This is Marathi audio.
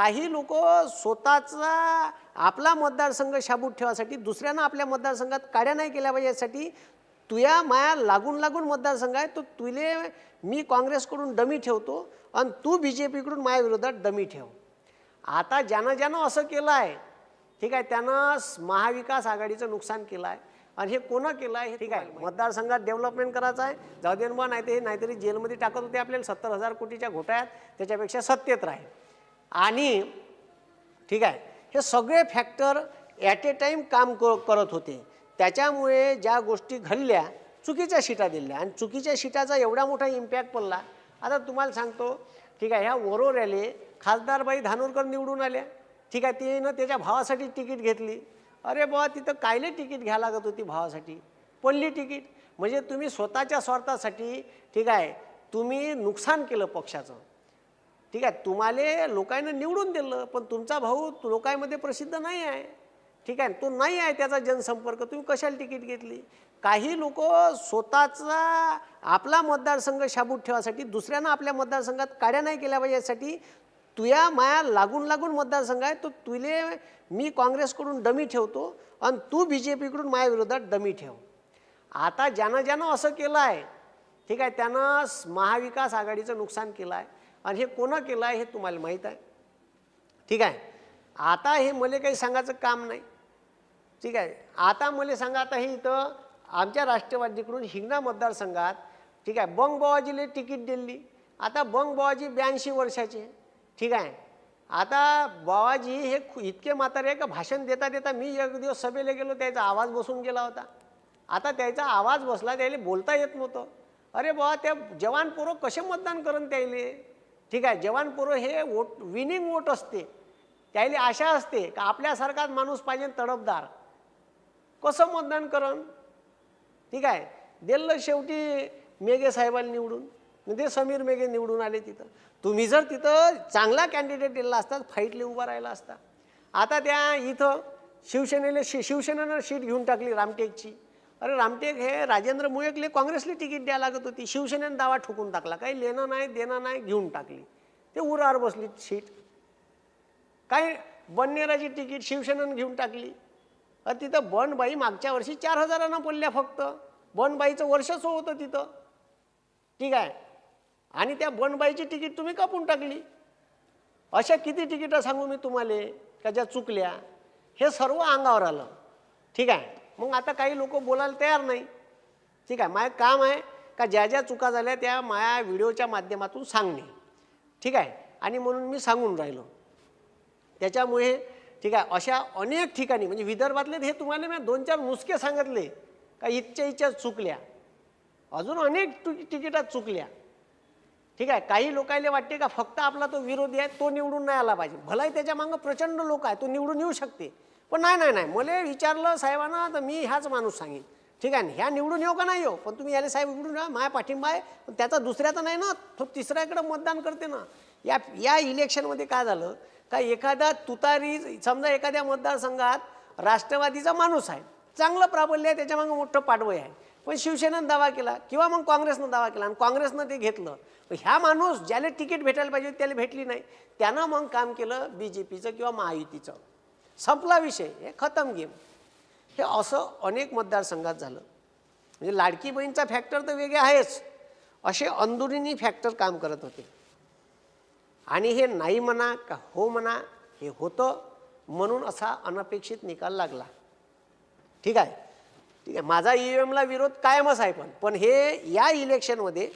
काही लोक स्वतःचा आपला मतदारसंघ शाबूत ठेवासाठी दुसऱ्यांना आपल्या मतदारसंघात काड्या नाही केल्या पाहिजे यासाठी तुया माया लागून लागून मतदारसंघ आहे तो तुले मी काँग्रेसकडून डमी ठेवतो आणि तू बी जे पीकडून माझ्या विरोधात डमी ठेव. आता ज्यानं ज्यानं असं केलं आहे ठीक आहे त्यानं महाविकास आघाडीचं नुकसान केलं आहे आणि हे कोणं केलं आहे ठीक आहे मतदारसंघात डेव्हलपमेंट करायचं आहे जाऊ दे बा नाही ते नाहीतरी जेलमध्ये टाकत होते आपल्याला सत्तर हजार कोटीच्या घोटाळ्यात त्याच्यापेक्षा सत्तेत राहील. आणि ठीक आहे हे सगळे फॅक्टर ॲट ए टाईम काम क करत होते. त्याच्यामुळे ज्या गोष्टी घडल्या चुकीच्या शिटा दिल्या. आणि चुकीच्या शिटाचा एवढा मोठा इम्पॅक्ट पडला. आता तुम्हाला सांगतो ठीक आहे ह्या वरोऱ्याले खासदारबाई धानोरकर निवडून आल्या. ठीक आहे तिनं त्याच्या भावासाठी तिकीट घेतली. अरे बुवा तिथं कायले तिकीट घ्या लागत होती भावासाठी? पडली तिकीट. म्हणजे तुम्ही स्वतःच्या स्वार्थासाठी ठीक आहे तुम्ही नुकसान केलं पक्षाचं. ठीक आहे तुम्हाला लोकांना निवडून दिलं पण तुमचा भाऊ लोकांमध्ये प्रसिद्ध नाही आहे. ठीक आहे तो नाही आहे त्याचा जनसंपर्क तुम्ही कशाला तिकीट घेतली? काही लोक स्वतःचा आपला मतदारसंघ शाबूत ठेवासाठी दुसऱ्यांना आपल्या मतदारसंघात काड्या नाही केल्या पाहिजे यासाठी तुया माया लागून लागून मतदारसंघ आहे तो तुले मी काँग्रेसकडून डमी ठेवतो आणि तू बी जे पीकडून माझ्याविरोधात डमी ठेव. आता ज्यानं ज्यानं असं केलं आहे ठीक आहे त्यानं महाविकास आघाडीचं नुकसान केलं आहे. आणि हे कोणं केलं आहे हे तुम्हाला माहीत आहे? ठीक आहे? आता हे मला काही सांगायचं काम नाही. ठीक आहे? आता मला सांगा आता हे इथं आमच्या राष्ट्रवादीकडून हिंगणा मतदारसंघात ठीक आहे बंग बाबाजीला तिकीट दिली. आता बंग बाबाजी ब्याऐंशी वर्षाचे. ठीक आहे? आता बाबाजी हे खू- इतके म्हातारे आहे का भाषण देता देता मी एक दिवस सभेला गेलो त्याचा आवाज बसून गेला होता. आता त्याचा आवाज बसला त्याला बोलता येत नव्हतं. अरे बाबा त्या जवान पोरं कसे मतदान करून त्याले? ठीक आहे जवान पोरं हे वोट विनिंग वोट असते. त्याला आशा असते का आपल्यासारखाच माणूस पाहिजे तडफदार कसं मतदान करण ठीक आहे दिलं शेवटी मेघे साहेबाला निवडून म्हणजे समीर मेघे निवडून आले तिथं. तुम्ही जर तिथं चांगला कॅन्डिडेट दिला असता फाईटले उभा राहिला असता. आता त्या इथं शिवसेनेला शि शिवसेनेनं सीट घेऊन टाकली रामटेकची. अरे रामटेक हे राजेंद्र मुळेकले काँग्रेसला तिकीट द्यायला लागत होती. शिवसेनेनं दावा ठोकून टाकला. काही लेणं नाही देणं नाही घेऊन टाकली. ते उरावर बसली सीट. काय बन्नेराची तिकीट शिवसेनेनं घेऊन टाकली. अरे तिथं बनबाई मागच्या वर्षी चार हजारांना पडल्या फक्त. बनबाईचं वर्षच होतं तिथं. ठीक आहे. आणि त्या बनबाईची तिकीट तुम्ही कापून टाकली. अशा किती तिकीटं सांगू मी तुम्हाला? का ज्या चुकल्या? हे सर्व अंगावर आलं. ठीक आहे. मग आता काही लोक बोलायला तयार नाही. ठीक आहे माझं काम आहे का ज्या ज्या चुका झाल्या त्या माझ्या व्हिडिओच्या माध्यमातून सांगणे. ठीक आहे आणि म्हणून मी सांगून राहिलो. त्याच्यामुळे ठीक आहे अशा अनेक ठिकाणी म्हणजे विदर्भातले हे तुम्हाला मी दोन चार नुसके सांगितले का इच्छा इच्छा चुकल्या. अजून अनेक तिकिटात चुकल्या. ठीक आहे काही लोकांना वाटते का फक्त आपला तो विरोधी आहे तो निवडून नाही आला पाहिजे. भलाही त्याच्या मागं प्रचंड लोक आहे तो निवडून येऊ शकते. पण नाही नाही नाही. मला विचारलं साहेबांना तर मी ह्याच माणूस सांगेन. ठीक आहे ना ह्या निवडून येऊ का नाही येऊ? पण तुम्ही याले साहेब निवडून या माया पाठिंबा आहे. पण त्याचा दुसऱ्याचा नाही ना तो तिसऱ्याकडं मतदान करते ना. या या इलेक्शनमध्ये काय झालं? का एखादा तुतारी समजा एखाद्या मतदारसंघात राष्ट्रवादीचा माणूस आहे. चांगलं प्राबल्य आहे त्याच्यामागं मोठं पाठवय आहे. पण शिवसेनेनं दावा केला किंवा मग काँग्रेसनं दावा केला आणि काँग्रेसनं ते घेतलं. पण ह्या माणूस ज्याला तिकीट भेटायला पाहिजे त्याला भेटली नाही. त्यानं मग काम केलं बी जे पीचं किंवा महायुतीचं. संपला विषय हे खतम गेम. हे असं अनेक मतदारसंघात झालं. म्हणजे लाडकी बहीणचा फॅक्टर तर वेगळे आहेच. असे अंदुरीनी फॅक्टर काम करत होते. आणि हे नाही म्हणा का हो म्हणा हे होतं म्हणून असा अनपेक्षित निकाल लागला. ठीक आहे? ठीक आहे. माझा ई एमला विरोध कायमच आहे पण. पण हे या इलेक्शनमध्ये